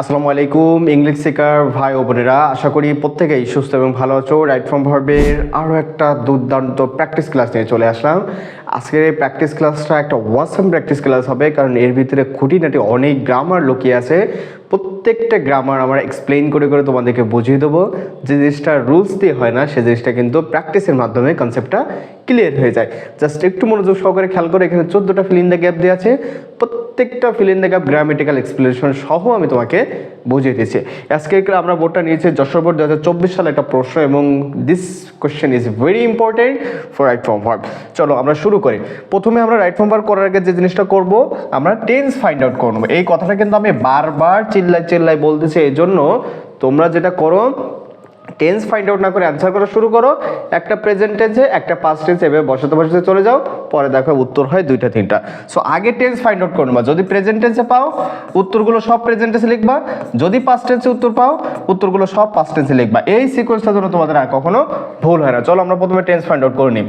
আসসালামু আলাইকুম ইংলিশ শিকার ভাই ও বোনেরা। আশা করি প্রত্যেকেই সুস্থ এবং ভালো আছো। রাইট ফ্রম ভার্বের আরও একটা দুর্দান্ত প্র্যাকটিস ক্লাস নিয়ে চলে আসলাম। আজকের এই প্র্যাকটিস ক্লাসটা একটা ওয়াসাম প্র্যাকটিস ক্লাস হবে, কারণ এর ভিতরে খুঁটিনাটি অনেক গ্রামার লুকিয়ে আছে। প্রত্যেকটা গ্রামার আমরা এক্সপ্লেইন করে করে তোমাদেরকে বুঝিয়ে দেবো। যে জিনিসটা রুলস দিয়ে হয় না, সে জিনিসটা কিন্তু প্র্যাকটিসের মাধ্যমে কনসেপ্টটা ক্লিয়ার হয়ে যায়। জাস্ট একটু মনোযোগ সহকারে খেয়াল করে এখানে চোদ্দোটা ফিল ইন দ্য গ্যাপ দেওয়া আছে। প্রত্যেকটা fill in the gap grammatical explanation সহ আমি তোমাকে বুঝিয়ে দিয়েছি। আজকে আমরা বোর্ডটা নিয়েছি যশোর বোর্ড দু হাজার চব্বিশ সালে একটা প্রশ্ন এবং this question is very important for right form verb চলো আমরা শুরু করি। প্রথমে আমরা রাইট ফর্ম ভার্ব করার আগে যে জিনিসটা করব, আমরা টেন্স ফাইন্ড আউট করব এই কথাটা কিন্তু আমি বারবার চিল্লাই চিল্লাই বলতেছি এই জন্য তোমরা যেটা করো টেন্স ফাইন্ড আউট না করে অ্যান্সার করা শুরু করো। একটা প্রেজেন্ট টেন্সে একটা পাস্ট টেন্সে এভাবে বসাতে বসাতে চলে যাও। পরে দেখো উত্তর হয় দুইটা, তিনটা। সো আগে টেন্স ফাইন্ড আউট করবা। যদি প্রেজেন্ট টেন্সে পাও, উত্তরগুলো সব প্রেজেন্ট টেন্সে লিখবা। যদি পাস্ট টেন্সে উত্তর পাও, উত্তরগুলো সব পাস্ট টেন্সে লিখবা। এই সিকোয়েন্সটা যেন তোমাদের আর কখনো ভুল হয় না। চলো আমরা প্রথমে টেন্স ফাইন্ড আউট করে নিই।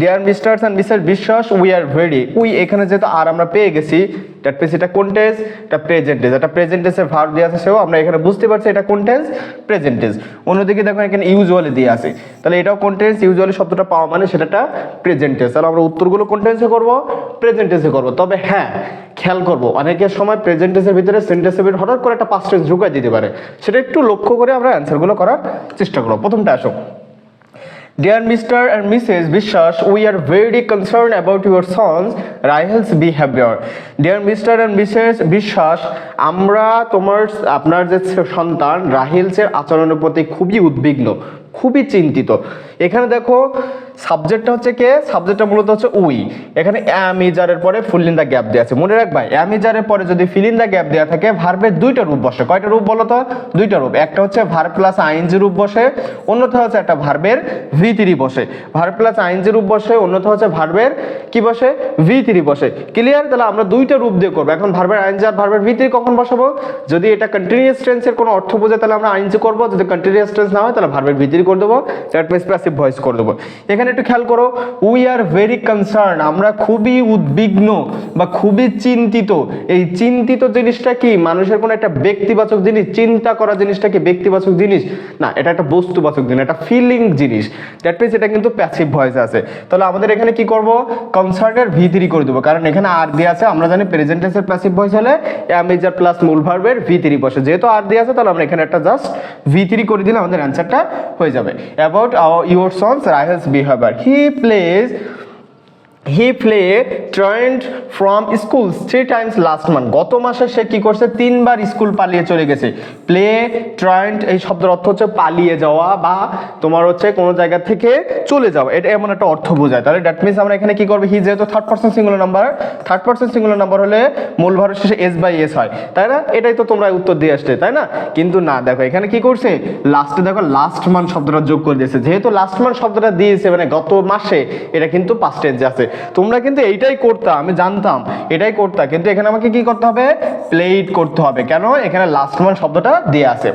Dear misters and mister Biswas we are very we এখানে যেহেতু আর আমরা পেয়ে গেছি দ্যাট মিনস এটা কোন টেন্স এটা প্রেজেন্ট টেন্স এটা প্রেজেন্ট টেন্সের দিয়ে আছে, সেও আমরা এখানে বুঝতে পারছি এটা কোন টেন্স প্রেজেন্ট টেন্স অন্যদিকে দেখো এখানে ইউজুয়ালি দিয়ে আছে। তাহলে এটাও কোন টেন্স ইউজুয়ালি শব্দটা পাওয়া মানে সেটা প্রেজেন্ট টেন্স তাহলে আমরা উত্তরগুলো কোন টেন্সে করব? প্রেজেন্ট টেন্সে করব। তবে হ্যাঁ খেয়াল করব, অনেকের সময় প্রেজেন্ট টেন্সের ভিতরে সেন্টেন্সের ভিতরে হঠাৎ করে একটা পাস্ট টেন্স ঢুকাই দিতে পারে। সেটা একটু লক্ষ্য করে আমরা অ্যান্সারগুলো করার চেষ্টা করব। প্রথমটা আসো Dear Mr. and Mrs. Vishwas, we are very concerned about your son's Rahel's behavior. Dear Mr. and Mrs. Vishwas, আমরা তোমার আপনার যে সন্তান রাহিলসের আচরণের প্রতি খুবই উদ্বিগ্ন খুবই চিন্তিত এখানে দেখো সাবজেক্টটা হচ্ছে কে? সাবজেক্টটা মূলত হচ্ছে উই। এখানে অ্যামিজারের পরে ফুল ইন গ্যাপ দেওয়া আছে। মনে রাখবা অ্যামিজারের পরে যদি ফিল ইন গ্যাপ দেওয়া থাকে ভার্বের দুইটা রূপ বসে। কয়টা রূপ বলো তো দুইটা রূপ। একটা হচ্ছে ভার্ব প্লাস আইনজি রূপ বসে, অন্যথা হচ্ছে একটা ভার্বের ভিতিরি বসে। ভার্ব প্লাস আইনজি রূপ বসে, অন্যথা হচ্ছে ভার্বের কি বসে? ভি থ্রি বসে। ক্লিয়ার তাহলে আমরা দুইটা রূপ দিয়ে করব। এখন ভার্বের আইনজি আর ভার্বের ভি থ্রি কখন বসাবো? যদি এটা কন্টিনিউয়াস টেন্সের কোনো অর্থ বোঝে, তাহলে আমরা আইনজি করব। যদি কন্টিনিউয়াস টেন্স না হয়, তাহলে ভার্বের ভি থ্রি করে দেবো। দ্যাট মিনস প্যাসিভ ভয়েস করে দেবো। এখানে একটু খেয়াল করো উই আর ভেরি কনসার্ন আমরা খুবই উদ্বিগ্ন বা খুবই চিন্তিত। এই চিন্তিত জিনিসটা কি? মানুষের কোনো একটা ব্যক্তিবাচক জিনিস, চিন্তা করা জিনিসটা কি ব্যক্তিবাচক জিনিস? না, এটা একটা বস্তুবাচক জিনিস একটা ফিলিং জিনিস। দ্যাট মিনস এটা কিন্তু প্যাসিভ ভয়েস আছে। তাহলে আমাদের এখানে কি করব? কনসার্নের ভি থ্রি করে দেবো। কারণ এখানে আর দিয়ে আছে, আমরা জানি প্রেজেন্টেন্সের প্যাসিভ ভয়েস হলে অ্যামেজার প্লাস মূল ভার্বের ভি থ্রি বসে। যেহেতু আর দিয়ে আছে, তাহলে আমরা এখানে একটা জাস্ট ভি থ্রি করে দিলে আমাদের অ্যান্সারটা হয়ে যাবে। About your sons রাইহেলস behaviour he plays he play truant from school three times last month গত মাসে সে কি করছে? তিনবার স্কুল পালিয়ে চলে গেছে। প্লে ট্রেন্ড এই শব্দের অর্থ হচ্ছে পালিয়ে যাওয়া বা তোমার হচ্ছে কোনো জায়গা থেকে চলে যাওয়া। এটা এমন একটা অর্থ বোঝায়। তাহলে দ্যাট মিনস আমরা এখানে কি করব? হি যেহেতু third person singular number third person singular number হলে মূল ভারত শেষে এস বাই এস হয়। তাই না? এটাই তো তোমরা উত্তর দিয়ে আসলে, তাই না? কিন্তু না, দেখো, এখানে কি করছে? লাস্টে দেখো লাস্ট মান্থ শব্দটা যোগ করে দিয়েছে। যেহেতু লাস্ট মান্থ শব্দটা দিয়েছে মানে গত মাসে, এটা কিন্তু পাস্ট আছে। তোমরা কিন্তু এইটাই করতা, আমি জানতাম, এটাই করতা। কিন্তু এখানে আমাকে কি করতে হবে? প্লেট করতে হবে। কেন? এখানে লাস্ট মান্থ শব্দটা দিয়ে আছে।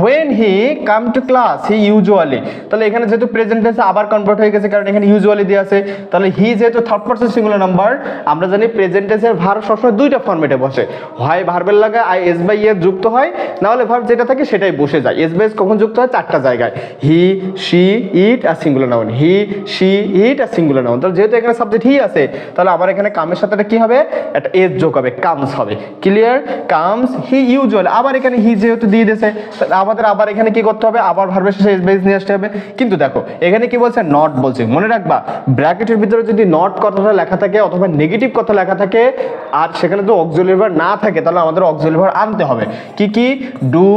When he come to class he usually তাহলে এখানে যেহেতু প্রেজেন্ট টেন্সে আবার কনভার্ট হয়ে গেছে, কারণ এখানে ইউজুয়ালি দিয়ে আছে, তাহলে হি যেহেতু থার্ড পার্সন সিঙ্গুলার নাম্বার আমরা জানি প্রেজেন্ট টেন্সের ভার সবসময় দুইটা ফর্মেটে বসে। হয় ভার্বের লাগা আই এস বাই এর যুক্ত হয়, না হলে ভার্ব যেটা থাকে সেটাই বসে যায়। এস বাই এস কখন যুক্ত হয়? চারটা জায়গায়। He she it R singular noun he she it R singular noun তাহলে যেহেতু এখানে সাবজেক্ট হি আছে? তাহলে আমার এখানে কামের সাথে কি হবে? একটা এস যোগ হবে কামস হবে। ক্লিয়ার কামস হি ইউজুয়াল আবার এখানে হি যেহেতু দিয়ে দিয়েছে আমাদের আবার এখানে কি করতে হবে? আবার ভার্বের শেষে এস বেস নিয়ে আসতে হবে। কিন্তু দেখো, এখানে কি বলছে? নট বলছে। মনে রাখবা, ব্র্যাকেটের ভিতরে যদি নট কথাটা লেখা থাকে অথবা নেগেটিভ কথা লেখা থাকে, আর সেখানে তো অক্সিলারি না থাকে, তাহলে আমাদের অক্সিলারি আনতে হবে। কি কি? ডু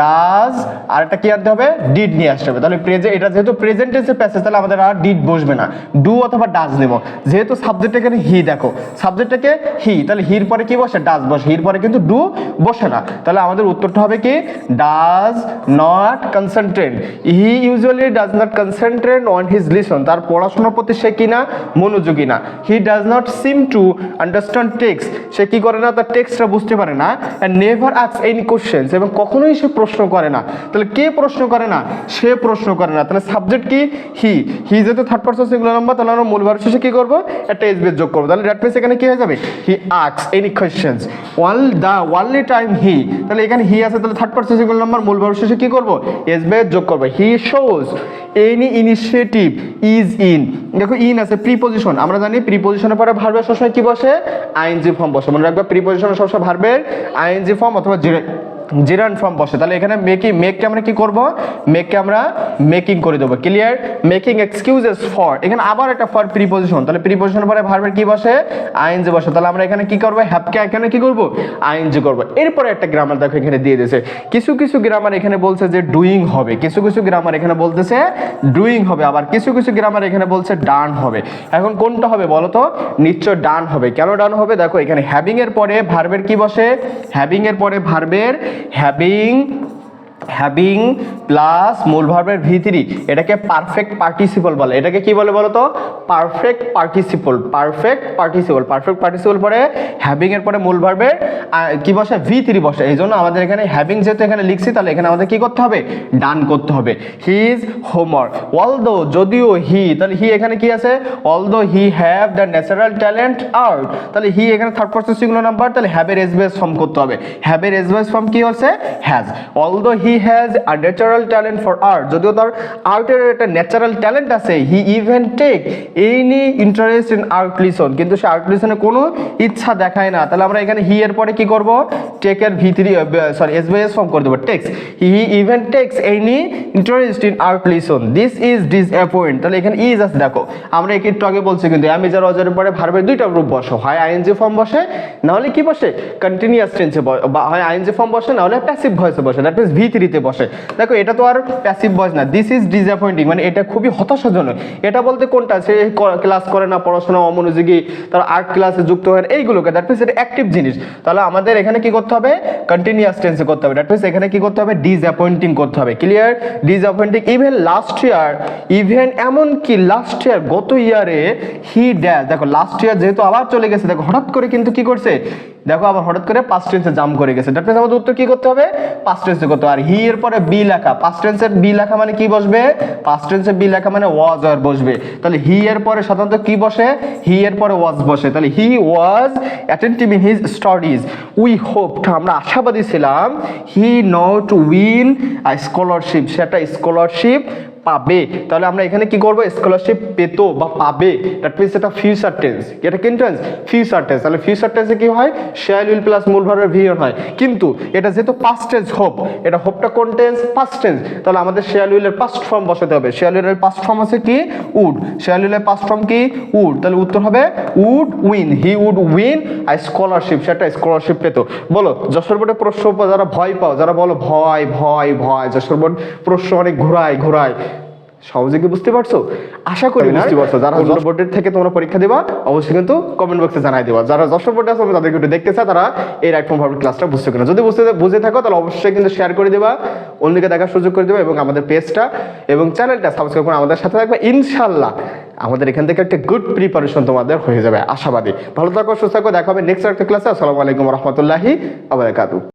ডাজ আর একটা কি আনতে হবে? ডিড নিয়ে আসতে হবে। তাহলে প্রেজে এটা যেহেতু প্রেজেন্ট প্যাসেজ তাহলে আমাদের আর ডিড বসবে না। ডু অথবা ডাজ নেব। যেহেতু সাবজেক্ট এখানে হি দেখো। সাবজেক্টটাকে হি তাহলে হির পরে কি বসে? ডাজ বসে। হির পরে কিন্তু ডু বসে না। তাহলে আমাদের উত্তরটা হবে কি? Does not concentrate he usually does not concentrate on his lesson তার পড়াশোনার প্রতি সে কি না? মনোযোগী না। He does not seem to understand text সে কি করে না? তার টেক্সটটা বুঝতে পারে না and never asks any questions এবং কখনোই সে প্রশ্ন করে না। তাহলে কে প্রশ্ন করে না? সে প্রশ্ন করে না। তাহলে সাবজেক্ট কি? হি হি যেহেতু থার্ড পার্সন সিঙ্গুলার নাম্বার তাহলে আমরা মূল ভার্ব শেষে কি করব? একটা এস বেস যোগ করব। তাহলে দ্যাট মিনস এখানে কি হয়ে যাবে? He asks any only time he তাহলে এখানে হি আছে, তাহলে থার্ড পার্সন সিঙ্গুলার নাম্বার মূল ভার্ব শেষে এস বেস যোগ করব। He shows any initiative is in দেখো ইন আছে প্রিপোজিশন আমরা জানি প্রিপোজিশনের পরে ভার্বের সবসময় কি বসে? আইএনজি ফর্ম বসে। মনে রাখবে প্রিপোজিশনের সবসময় ভার্বের আইএনজি ফর্ম অথবা জিরান ফর্ম বসে। তাহলে এখানে মেকিং মেককে আমরা কি করব? মেককে আমরা মেকিং করে দেবো। ক্লিয়ার মেকিং এক্সকিউজেস ফর এখানে আবার একটা ফর প্রিপোজিশন তাহলে প্রিপোজিশনের পরে ভার্বের কি বসে? আইএনজি বসে। তাহলে আমরা এখানে কি করব? হ্যাপকে এখানে কি করব? আইএনজি করব। এরপরে একটা গ্রামার দেখো এখানে দিয়ে দিয়েছে। কিছু কিছু গ্রামার এখানে বলছে যে ডুইং হবে। কিছু কিছু গ্রামার এখানে বলতেছে ডুইং হবে। আবার কিছু কিছু গ্রামার এখানে বলছে ডান হবে। এখন কোনটা হবে বলো তো? নিশ্চয় ডান হবে। কেন ডান হবে? দেখো এখানে হ্যাভিং এর পরে ভার্বের কি বসে? হ্যাভিং এর পরে ভার্বের হ্যাভিং হ্যাভিং প্লাস মূল ভার্বের ভি থ্রি এটাকে পারফেক্ট পার্টিসিপল বলে। এটাকে কি বলে বলো তো perfect participle perfect participle perfect participle পরে হ্যাভিং এর পরে মূল ভার্বের কি বসে? ভি থ্রি বসে। এই জন্য আমাদের এখানে হ্যাভিং যেহেতু এখানে লিখছি, তাহলে এখানে আমাদের কি করতে হবে? ডান করতে হবে। হিজ হোমওয়ার্ক অল দো যদিও হি তাহলে হি এখানে কি আছে? Although he have the natural talent art তাহলে হি এখানে থার্ড পার্সন সিঙ্গুলার নাম্বার তাহলে হ্যাভের এস বেস ফর্ম করতে হবে। হ্যাভের এস বেস ফর্ম কি হচ্ছে? Has although he has a natural talent for art যদিও তার আর্টের একটা ন্যাচারাল ট্যালেন্ট আছে he even take any interest in art lesson কিন্তু সে আর্ট লিসনে কোনো ইচ্ছা দেখায় না। তাহলে আমরা এখানে হি এর পরে কি করব? টেকের V three sorry S by S form করে দেবো। Takes he even takes any interest in art lesson this is disappoint তাহলে এখানে ইজ আছে, দেখো। আমরা এক একটু আগে বলছি কিন্তু আমি যারা অজারের পরে ভার্বের দুইটা গ্রুপ বসে হয় আইএনজি ফর্ম বসে নাহলে কি বসে? কন্টিনিউয়াস টেন্সে বা হয় আইএনজি ফর্ম বসে, না হলে প্যাসিভ ভয়েসে বসে। দ্যাট মিনস ভি থ্রিতে বসে। দেখো, এটা তো আর প্যাসিভ ভয়েস না। দিস ইজ ডিসঅ্যাপয়েন্টিং মানে এটা খুবই হতাশাজনক। এটা বলতে কোনটা? সে ক্লাস করে না, পড়াশোনা অমনোযোগী, তার আর্ট ক্লাসে যুক্ত হয় এইগুলোকে। দ্যাট মিনস এটা অ্যাক্টিভ জিনিস। তাহলে আমাদের এখানে কি করতে হবে? কন্টিনিউয়াস টেন্সে করতে হবে। দ্যাট মিনস এখানে কি করতে হবে? ডিসঅ্যাপয়েন্টিং করতে হবে। Clear disappointing even last year even এমন কি লাস্ট ইয়ার গত ইয়ারে হি ড্যাশ দেখো লাস্ট ইয়ার যেহেতু আবার চলে গেছে, দেখো, হঠাৎ করে কিন্তু কি করছে? দেখো, আবার হঠাৎ করে পাস্ট টেন্সে জাম করে গেছে। দ্যাট মিনস আমাদের উত্তর কি করতে হবে? পাস্ট টেন্সে করতে হবে। আর হি এর পরে বি লেখা। পাস্ট টেন্সের বি লেখা মানে কি বসবে? পাস্ট টেন্সের বি লেখা মানে ওয়াজ আর বসবে। তাহলে হি এর পরে সাধারণত কি বসে? হি এর পরে ওয়াজ বসে। তাহলে he was attentive in his studies we hope আমরা আশাবাদী ছিলাম he know to win scholarship সেটা স্কলারশিপ পাবে। তাহলে আমরা এখানে কি করব? স্কলারশিপ পেতো বা পাবে। দ্যাট মিনস এটা ফিউচার টেন্স এটা কি টেন্স ফিউচার টেন্স তাহলে ফিউচার টেন্সে কি হয়? শ্যাল উইল প্লাস মূল ভার্বের ভিয়ন হয়। কিন্তু এটা যেহেতু পাস্ট টেন্স হোপ এটা হোপটা কোন টেন্স পাস্ট টেন্স তাহলে আমাদের শ্যাল উইলের পাস্ট ফর্ম বসাতে হবে। শ্যাল উইলের পাস্ট ফর্ম আছে কি? উড শ্যাল উইলের পাস্ট ফর্ম কি? উড তাহলে উত্তর হবে would win he would win I scholarship সেটা স্কলারশিপ পেতো। বলো, যশোর বোর্ডে প্রশ্ন, যারা ভয় পাও, যারা বলো, ভয় ভয় ভয়, যশোর বোর্ড প্রশ্ন অনেক ঘোরায় ঘোরায়। সহজে কি বুঝতে পারছ? আশা করি বুঝতে পারছ। যারা যশোর বোর্ডের থেকে তোমরা পরীক্ষা দিবা অবশ্যই কিন্তু কমেন্ট বক্সে জানাই দিবা। যারা যশোর বোর্ডে আছে তাদেরকে একটু দেখতে চাই তারা এই রাইট ফর্ম ভার্বের ক্লাসটা বুঝতে কিনা যদি বুঝতে বুঝে থাকো তাহলে অবশ্যই কিন্তু শেয়ার করে দিবা অন্যকে দেখার সুযোগ করে দেবা এবং আমাদের পেজটা এবং চ্যানেলটা সাবস্ক্রাইব করে আমাদের সাথে থাকবে। ইনশাল্লাহ আমাদের এখান থেকে একটা গুড প্রিপারেশন তোমাদের হয়ে যাবে। আশাবাদী। ভালো থাকো সুস্থ থাকো দেখা হবে নেক্সট একটা ক্লাসে আসসালামু আলাইকুম রহমতুল্লাহি আবরাকাতু